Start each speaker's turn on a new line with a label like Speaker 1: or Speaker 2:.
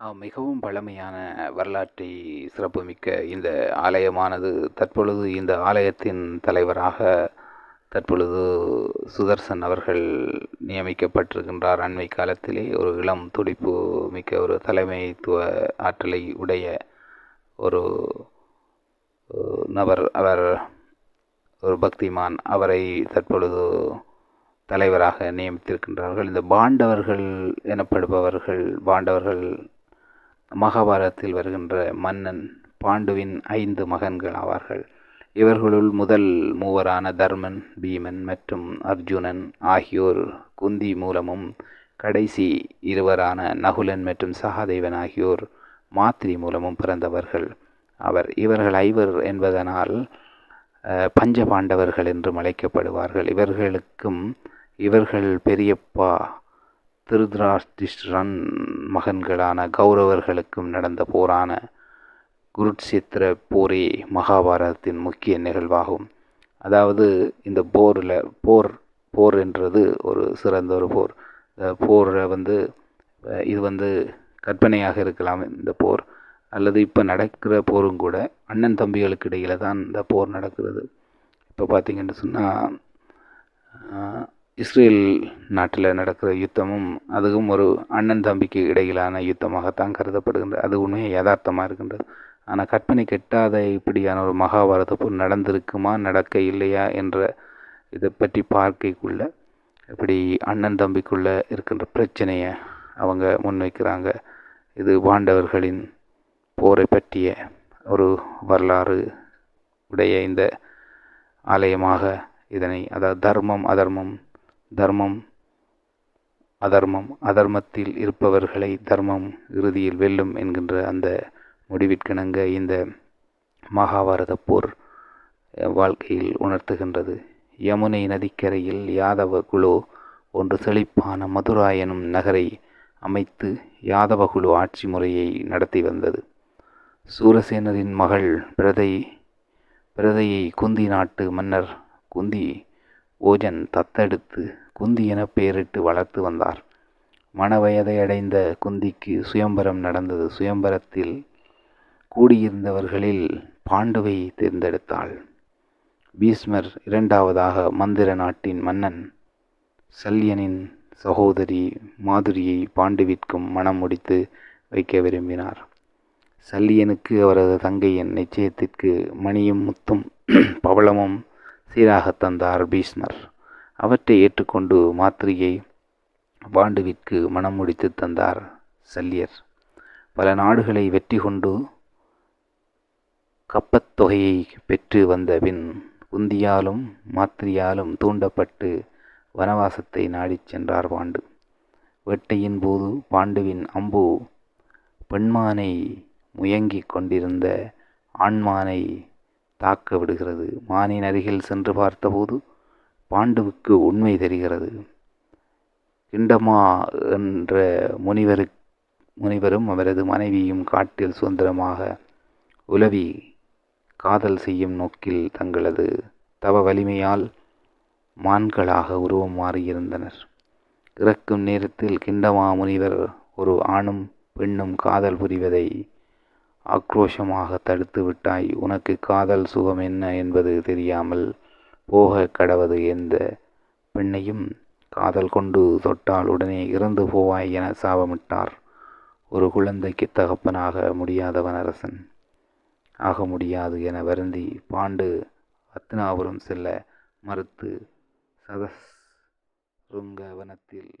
Speaker 1: மிகவும் பழமையான வரலாற்றை சிறப்புமிக்க இந்த ஆலயமானது தற்பொழுது இந்த ஆலயத்தின் தலைவராக தற்பொழுது சுதர்சன் அவர்கள் நியமிக்கப்பட்டிருக்கின்றார். அண்மை காலத்திலே ஒரு இளம் துடிப்பு மிக்க ஒரு தலைமைத்துவ ஆற்றலை உடைய ஒரு நபர் அவர் ஒரு பக்திமான் அவரை தற்பொழுது தலைவராக நியமித்திருக்கின்றார்கள். இந்த பாண்டவர்கள் எனப்படுபவர்கள் பாண்டவர்கள் மகாபாரதத்தில் வருகின்ற மன்னன் பாண்டுவின் ஐந்து மகன்கள் ஆவார்கள். இவர்களுள் முதல் மூவரான தர்மன் பீமன் மற்றும் அர்ஜுனன் ஆகியோர் குந்தி மூலமும் கடைசி இருவரான நகுலன் மற்றும் சகாதேவன் ஆகியோர் மாத்திரி மூலமும் பிறந்தவர்கள். அவர் இவர்கள் ஐவர் என்பதனால் பஞ்ச பாண்டவர்கள் என்றும் அழைக்கப்படுவார்கள். இவர்களுக்கும் இவர்கள் பெரியப்பா திருதராஷ்டிஷ்ரன் மகன்களான கௌரவர்களுக்கும் நடந்த போரான குருட்சேத்திர போரே மகாபாரதத்தின் முக்கிய நிகழ்வாகும். அதாவது இந்த போரில் போர் போர் என்றது ஒரு சிறந்த ஒரு போர். போரில் வந்து இது வந்து கற்பனையாக இருக்கலாம் இந்த போர். அல்லது இப்போ நடக்கிற போரும் கூட அண்ணன் தம்பிகளுக்கு இடையில் தான் இந்த போர் நடக்கிறது. இப்போ பார்த்திங்கன்னு சொன்னால் இஸ்ரேல் நாட்டில் நடக்கிற யுத்தமும் அதுவும் ஒரு அண்ணன் தம்பிக்கு இடையிலான யுத்தமாகத்தான் கருதப்படுகின்றது அது உண்மையை யதார்த்தமாக இருக்கின்றது. ஆனால் கற்பனை கெட்டாத இப்படியான ஒரு மகாபாரத போர் நடந்திருக்குமா நடக்க இல்லையா என்ற இதை பற்றி பார்க்கைக்குள்ள இப்படி அண்ணன் தம்பிக்குள்ளே இருக்கின்ற பிரச்சனையை அவங்க முன்வைக்கிறாங்க. இது பாண்டவர்களின் போரை பற்றிய ஒரு வரலாறு உடைய இந்த ஆலயமாக இதனை அதாவது தர்மம் அதர்மம் தர்மம் அதர்மம் அதர்மத்தில் இருப்பவர்களை தர்மம் இறுதியில் வெல்லும் என்கின்ற அந்த முடிவிற்கிணங்க இந்த மகாபாரத போர் வாழ்க்கையில் உணர்த்துகின்றது. யமுனை நதிக்கரையில் யாதவ குழு ஒன்று செழிப்பான மதுரா எனும் நகரை அமைத்து யாதவ குழு ஆட்சி முறையை நடத்தி வந்தது. சூரசேனரின் மகள் பிரதை பிரதையை குந்தி நாட்டு மன்னர் குந்தி ஓஜன் தத்தெடுத்து குந்தி என பெயரிட்டு வளர்த்து வந்தார். மணவயதை அடைந்த குந்திக்கு சுயம்பரம் நடந்தது. சுயம்பரத்தில் கூடியிருந்தவர்களில் பாண்டுவை தேர்ந்தெடுத்தாள். பீஸ்மர் இரண்டாவதாக மந்திர நாட்டின் மன்னன் சல்யனின் சகோதரி மாதுரியை பாண்டுவிற்கும் மனம் முடித்து வைக்க விரும்பினார். சல்லியனுக்கு அவரது தங்கையின் நிச்சயத்திற்கு மணியும் முத்தும் பவளமும் சீராக தந்தார் பீஷ்மர். அவற்றை ஏற்றுக்கொண்டு மாத்திரையை பாண்டுவிற்கு மனம் முடித்து தந்தார் சல்லியர். பல நாடுகளை வெற்றி கொண்டு கப்பத்தொகையை பெற்று வந்த பின் குந்தியாலும் மாத்திரியாலும் தூண்டப்பட்டு வனவாசத்தை நாடிச் சென்றார் பாண்டு. வேட்டையின் போது பாண்டுவின் அம்பு பெண்மானை முயங்கிக் கொண்டிருந்த ஆண்மானை தாக்க விடுகிறது. மானின் அருகில் சென்று பார்த்தபோது பாண்டுவுக்கு உண்மை தெரிகிறது. கிண்டமா என்ற முனிவரு முனிவரும் அவரது மனைவியும் காட்டில் சுதந்திரமாக உலவி காதல் செய்யும் நோக்கில் தங்களது தவ வலிமையால் மான்களாக உருவம் மாறியிருந்தனர். இறக்கும் நேரத்தில் கிண்டமா முனிவர் ஒரு ஆணும் பெண்ணும் காதல் புரிவதை ஆக்ரோஷமாக தடுத்து விட்டாய். உனக்கு காதல் சுகம் என்ன என்பது தெரியாமல் போக கடவது எந்த பெண்ணையும் காதல் கொண்டு தொட்டால் உடனே இறந்து போவாய் என சாபமிட்டார். ஒரு குழந்தைக்கு தகப்பனாக முடியாதவன் அரசன். ஆக முடியாது என வருந்தி பாண்டு அத்னாபுரம் செல்ல மறுத்து சதஸ்ருங்க வனத்தில்